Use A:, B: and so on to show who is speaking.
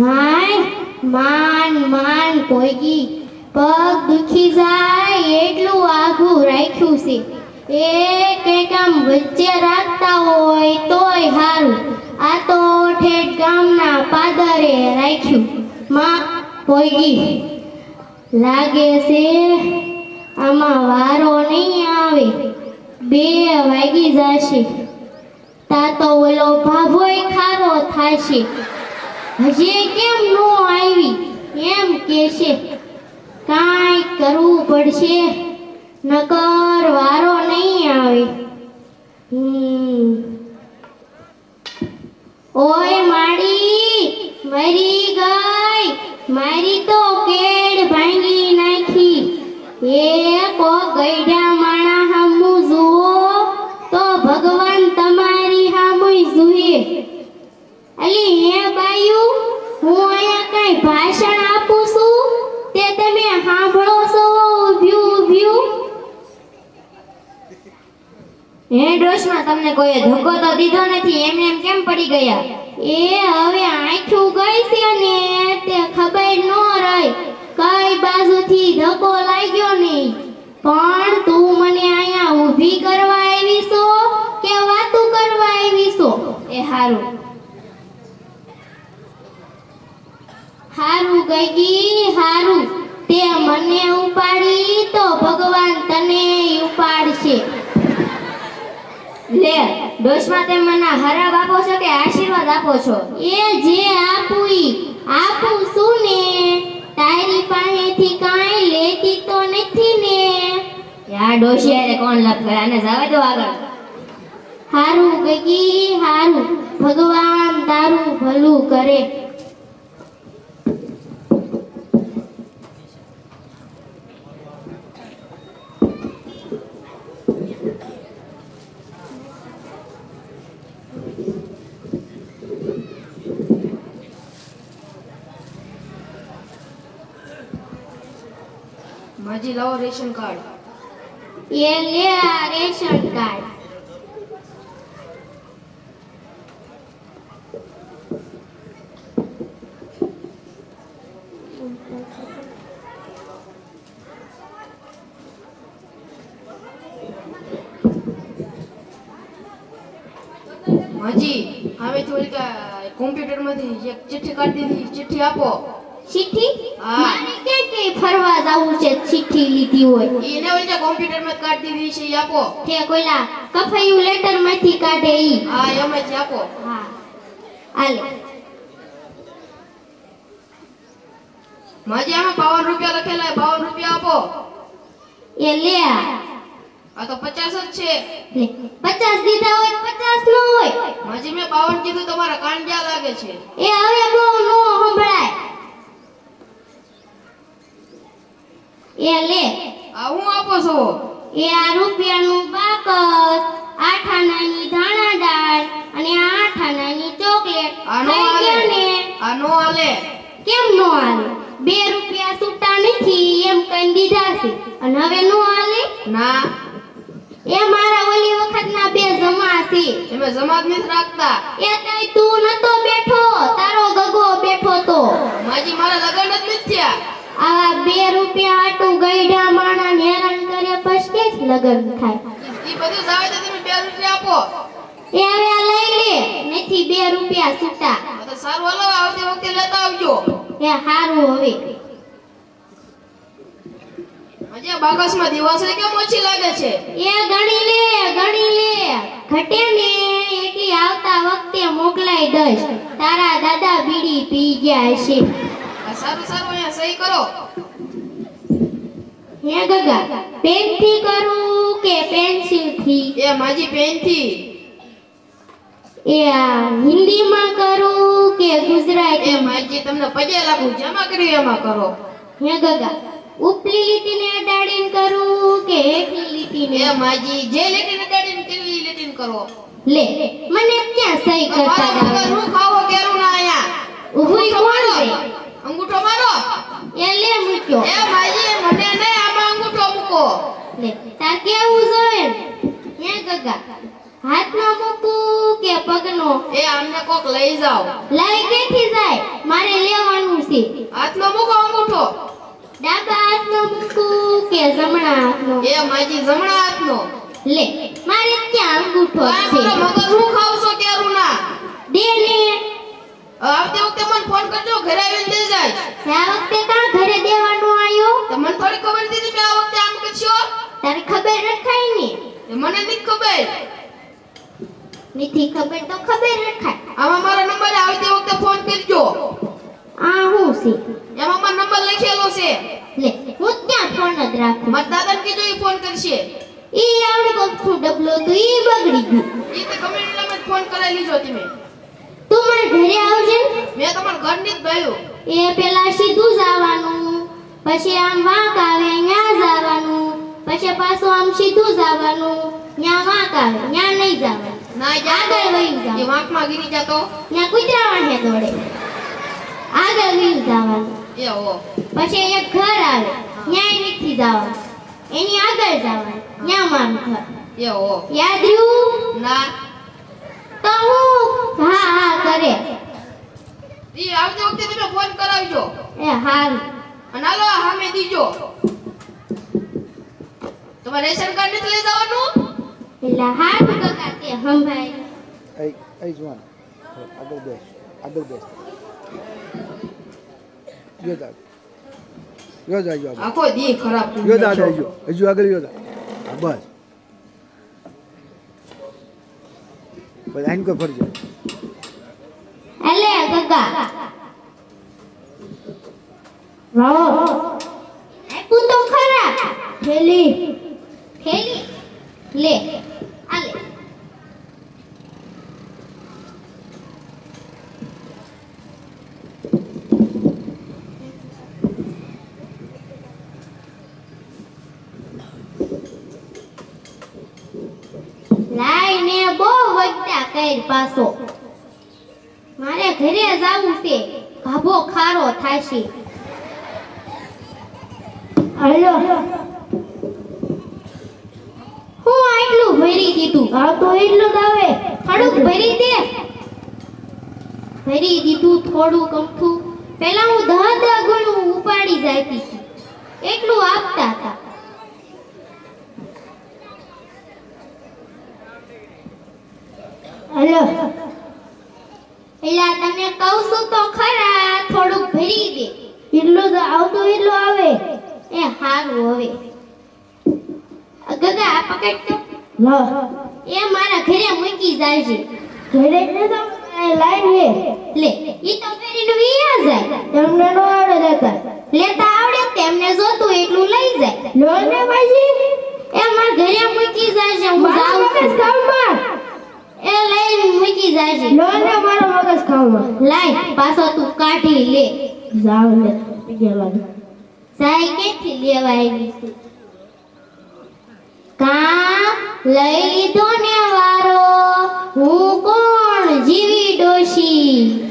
A: હાય માન માન પોઈગી પગ દુખી જાય એટલું આઘું રાખ્યું છે. એ કંઈક આમ વચ્ચે રાખતા હોય તોય હારું. આ તો ઠેઠ ગામના પાદરે રાખ્યું. માં પોઈગી લાગે છે આમાં વારો નહીં આવે. બે વાગી જશે. તા તો ઓલો ભાભોય ખારો થાશે. હજી કેમ નો આવી? એમ કેશે કાંઈ કરવું પડશે? નકર વારો નહીં આવે. ઓય માડી, મરી ગઈ. મારી તો કેડ ભાંગી નાખી. એ કો ગઈડા હે
B: ડોશમાં તમને કોઈએ ધક્કો તો દીધો નથી, એમને એમ કેમ પડી ગયા?
A: એ હવે આંખું ગઈ છે ને તે ખબર ન રહી. કઈ બાજુથી ધક્કો લાગ્યો નહીં. પણ તું મને અહીંયા ઊભી કરવા આવી છો કે વાતું કરવા આવી છો
B: એ હારું.
A: હારું ગઈ, હારું. તે મને ઉપાડી તો ભગવાન તને ઉપાડશે.
B: લે ડોશમાં તે મને હરાબ આપો છો કે આશીર્વાદ આપો છો?
A: એ જે આપું ઈ, આપું શું ને? તારી પાસેથી કાંઈ લેતી તો નથી ને.
B: યા ડોશી હારે કોણ લપ કરે? અને જવા દો આગળ.
A: હારું ગગી, હારું. ભગવાન તારું ભલું કરે.
B: માજી લાવો રેશન કાર્ડ
A: એ લે આ રેશન કાર્ડ
C: હાજી હવેથી ઓલી કોમ્પ્યુટરમાંથી એક ચિઠ્ઠી કાઢી દીધી ચિઠ્ઠી આપો
A: ચિઠ્ઠી
C: હા.
A: ક્યાંય ફરવા જવું છે ચિઠ્ઠી લીધી હોય.
C: એને ઓલી કોમ્પ્યુટરમાં કાઢ દીધી છે આપો.
A: કે કોઈલા કફાયું લેટરમાંથી કાઢે ઈ.
C: હા એમાંથી આપો.
A: હા. આલે
C: માજી આમાં બાવન રૂપિયા લખેલા બાવન રૂપિયા આપો.
A: એ લે આ.
C: તો પચાસ જ છે.
A: લે. પચાસ દીધા હોય તો પચાસ નો હોય.
C: માજી મેં બાવન કીધું તમારા કાન ક્યાં લાગે છે.
A: એ હવે બહુ નો સંભળાય. એ લે.
C: આ હું આપો છો?
A: એ આ રૂપિયાનું બાકસ આઠ આનાની ધાણા દાળ અને આઠ આનાની ચોકલેટ.
C: આ આલે.
A: થઈ ગયા ને.
C: આ નો
A: કેમ નો આલે? બે રૂપિયા છૂટા નથી એમ કઈ દીધા છે. અને હવે નો આલે?
C: ના.
A: એ મારા ઓલી વખતના બે જમા છે.
C: તમે જમા નથી રાખતા.
A: એ તઈ તું નતો બેઠો તારો ગગો બેઠો તો.
C: માજી મારા લગન જ નથી થયા.
A: આવા બે રૂપિયા આટું ગઈઢા માણા હેરાન કરે પછી જ લગન થાય.
C: ઈ બધું જાવે તો તમે બે રૂપિયા આપો.
A: એ હવે લઈ લે નથી બે રૂપિયા છૂટા
C: તો સારું હાલો આવતી વખતે લેતા આવજો.
A: એ હારું હવે.
C: આજે બાકસમાં દિવાસળી કેમ ઓછી લાગે છે?
A: એ ગણી લે ગણી લે. ઘટે ને એટલી આવતા વખતે મોકલાઈ દઈશ તારા દાદા બીડી પી ગયા છે
C: સારું સારું અહીંયા સહી કરો.
A: હે ગગા પેનથી કરું કે પેન્સિલથી?
C: એ માજી પેનથી.
A: એ હિન્દી માં કરું કે
C: એ માજી તમને પગે લાગુ જેમાં કર્યું એમાં કરો.
A: હે ગગા ઉપલી લીટીને અડાડીને કરું કે હેઠલી
C: એ માજી જે લેટીને દાડીને કરવી ઈ લેટીને કરો.
A: લે મને ક્યાં સહી કરતા
C: મારા વગર
A: આવડે?
C: હું ખાવો કેરું ના અહીંયા
A: ઊભુંય કોણ રે
C: અંગૂઠો મારો
A: એ લે મૂક્યો
C: એ માજી મને નહીં આમાં અંગૂઠો મૂકો.
A: લે તાર કેવું જોઈએ? હે ગગા હાથનો મૂકું કે પગનો?
C: એ આમને કોક લઈ જાવ
A: લઈ કેથી જાય? મારે લેવાનું છે.
C: હાથનો મૂકો અંગૂઠો.
A: ડાબા હાથનો મૂકું કે જમણા હાથનો?
C: એ માજી જમણા હાથનો.
A: લે મારે ક્યાં અંગૂઠો છે.
C: આ મગજ હું ખાવ છો કેરું ના
A: દે ને.
C: આવતી વખતે મને ફોન કરજો ઘરે આવીને દે જાય.
A: તારે ખબર રખાય ને?
C: મને નથી ખબર.
A: નથી ખબર તો ખબર રખાય.
C: આમાં મારો નંબર આવે તે વખતે ફોન કરજો.
A: આ હું છે?
C: એમાં મારો નંબર લખેલો છે.
A: લે હું ક્યાં ફોન જ રાખું?
C: મારા દાદાને કીધું એ ફોન કરશે.
A: ઈ આવડે કપથું ડબલો તો ઈ બગડી ગયું.
C: એ તો ગમે એટલા ફોન કરાવી લીધો તમે.
A: તું મારા ઘરે આવજે.
C: મેં તમારા ઘરની જ ગયો
A: એ પેલા સીધું જવાનું પછી આમ વાંક આવે ન્યા જવાનું પછી પાછું આમ સીધું જવાનું. ન્યા વાંક આવે ન્યા નહીં જવાનું
C: ના
A: આગળ વયું
C: એ વાંકમાં ગીરી જતો
A: ન્યા કૂતરા વાંહે દોડે. આગળ વયું જવાનું.
C: એ હો.
A: પછી એક ઘર આવે ન્યાય નથી જવાનું. એની આગળ જવાનું ન્યા મારું ઘર.
C: એ
A: યાદ રહ્યું?
C: ના.
A: તો હું હા હા કરે.
C: એ આવતી વખતે તમે ફોન કરાવજો.
A: એ હારું.
C: અને હાલો સામે દીજો. તમારે રેશન કાર્ડ નથી લઈ જવાનું?
A: એટલે હારું કાકા તે સંભાળ
D: Aí, aí, જવાન. આગળ બેસ આગળ બેસ. યોદા યોદા જો
C: આખો દી ખરાબ
D: યોદા
C: ગયો.
D: હજુ આગળ યોદા હા, બસ. બસ આઈને ફરજો?
A: કાકા આપ્યું તો ખરા થેલી થેલી લે આ લે લાઈને બહુ વટ્ટા પાસો મારે ઘરે જવું છે. ભાભો ખારો થાશે હલો. હું આટલું ભરી દીધું. હા તો એટલું જ આવે. થોડુંક ભરી દે. ભરી દીધું થોડું કમથું પેલા હું દહ દહ ગણું ઉપાડી જાતી હતી. એટલું આપતા હતા. હલો. એલા તને કહું છું તો ખરા થોડુંક ભરી દે. એટલું તો આવતું એટલું આવે. એ હારું હવે. ગગા આ પકડ તો. એ મારા ઘરે મૂકી જાય છે ઘરે ને તો? લાઈન હે. લે ઈ તો ફેરીને વિયા જાય. તમને નો આવડે લેતા લેતા આવડે તેમને જોતું એટલું લઈ જાય. લો ને બાજી એ મારા ઘરે મૂકી જાય છે હું જાઉં છું એ લઈને મૂકી જાય છે લો ને મારો લાય પાછો તું કાઢી લે. જાવ લે ગેલા સાઈ કેથી લેવા આવી છું? કા લઈ લીધો ને વારો. હું કોણ? જીવી ડોશી.